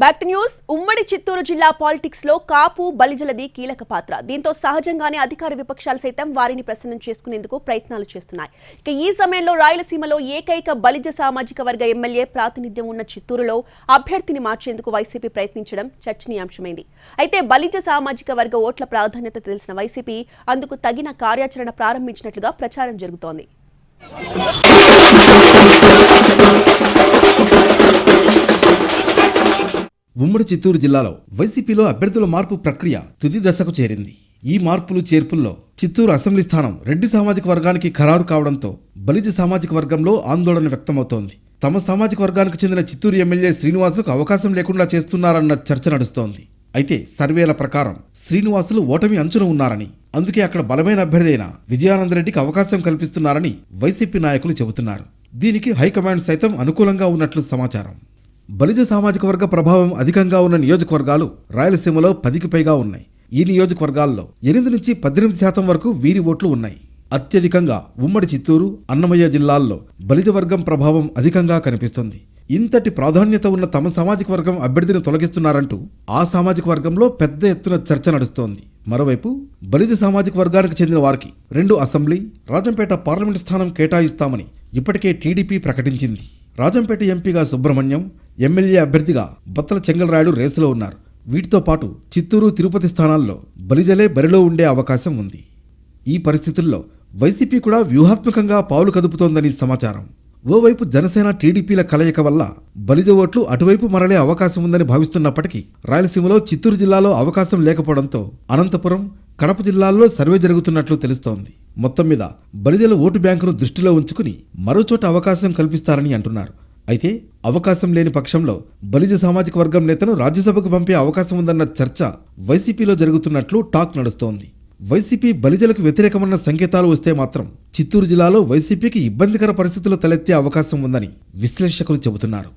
Back to news ఉమ్మడి చిత్తూరు జిల్లా పాలిటిక్స్లో కాపు బలిజలది కీలక పాత్ర. దీంతో సహజంగానే అధికార విపక్షాలు సైతం వారిని ప్రసన్నం చేసుకునేందుకు ప్రయత్నాలు చేస్తున్నాయి. ఇక ఈ సమయంలో రాయలసీమలో ఏకైక బలిజ సామాజిక వర్గ ఎమ్మెల్యే ప్రాతినిధ్యం ఉన్న చిత్తూరులో అభ్యర్థిని మార్చేందుకు వైసీపీ ప్రయత్నించడం చర్చనీయాంశమైంది. అయితే బలిజ సామాజిక వర్గ ఓట్ల ప్రాధాన్యత తెలిసిన వైసీపీ అందుకు తగిన కార్యాచరణ ప్రారంభించినట్లుగా ప్రచారం జరుగుతోంది. ఉమ్మడి చిత్తూరు జిల్లాలో వైసీపీలో అభ్యర్థుల మార్పు ప్రక్రియ తుది దశకు చేరింది. ఈ మార్పులు చేర్పుల్లో చిత్తూరు అసెంబ్లీ స్థానం రెడ్డి సామాజిక వర్గానికి ఖరారు కావడంతో బలిజ సామాజిక వర్గంలో ఆందోళన వ్యక్తమవుతోంది. తమ సామాజిక వర్గానికి చెందిన చిత్తూరు ఎమ్మెల్యే శ్రీనివాసులకు అవకాశం లేకుండా చేస్తున్నారన్న చర్చ నడుస్తోంది. అయితే సర్వేల ప్రకారం శ్రీనివాసులు ఓటమి అంచున ఉన్నారని అందుకే అక్కడ బలమైన అభ్యర్థి అయిన విజయానందరెడ్డికి అవకాశం కల్పిస్తున్నారని వైసీపీ నాయకులు చెబుతున్నారు. దీనికి హైకమాండ్ సైతం అనుకూలంగా ఉన్నట్లు సమాచారం. బలిజ సామాజిక వర్గ ప్రభావం అధికంగా ఉన్న నియోజకవర్గాలు రాయలసీమలో పదికి పైగా ఉన్నాయి. ఈ నియోజకవర్గాల్లో ఎనిమిది నుంచి పద్దెనిమిది శాతం వరకు వీరి ఓట్లు ఉన్నాయి. అత్యధికంగా ఉమ్మడి చిత్తూరు అన్నమయ్య జిల్లాల్లో బలిజ వర్గం ప్రభావం అధికంగా కనిపిస్తుంది. ఇంతటి ప్రాధాన్యత ఉన్న తమ సామాజిక వర్గం అభ్యర్థిని తొలగిస్తున్నారంటూ ఆ సామాజిక వర్గంలో పెద్ద ఎత్తున చర్చ నడుస్తోంది. మరోవైపు బలిజ సామాజిక వర్గానికి చెందిన వారికి రెండు అసెంబ్లీ రాజంపేట పార్లమెంటు స్థానం కేటాయిస్తామని ఇప్పటికే టీడీపీ ప్రకటించింది. రాజంపేట ఎంపీగా సుబ్రహ్మణ్యం ఎమ్మెల్యే అభ్యర్థిగా బత్తల చెంగలరాయుడు రేసులో ఉన్నారు. వీటితో పాటు చిత్తూరు తిరుపతి స్థానాల్లో బలిజలే బరిలో ఉండే అవకాశం ఉంది. ఈ పరిస్థితుల్లో వైసీపీ కూడా వ్యూహాత్మకంగా పావులు కదుపుతోందని సమాచారం. ఓవైపు జనసేన టీడీపీల కలయిక వల్ల బలిజ ఓట్లు అటువైపు మరలే అవకాశం ఉందని భావిస్తున్నప్పటికీ రాయలసీమలో చిత్తూరు జిల్లాలో అవకాశం లేకపోవడంతో అనంతపురం కడప జిల్లాల్లో సర్వే జరుగుతున్నట్లు తెలుస్తోంది. మొత్తం మీద బలిజల ఓటు బ్యాంకును దృష్టిలో ఉంచుకుని మరోచోట అవకాశం కల్పిస్తారని అంటున్నారు. అయితే అవకాశం లేని పక్షంలో బలిజ సామాజిక వర్గం నేతను రాజ్యసభకు పంపే అవకాశం ఉందన్న చర్చ వైసీపీలో జరుగుతున్నట్లు టాక్ నడుస్తోంది. వైసీపీ బలిజలకు వ్యతిరేకమన్న సంకేతాలు వస్తే మాత్రం చిత్తూరు జిల్లాలో వైసీపీకి ఇబ్బందికర పరిస్థితులు తలెత్తే అవకాశం ఉందని విశ్లేషకులు చెబుతున్నారు.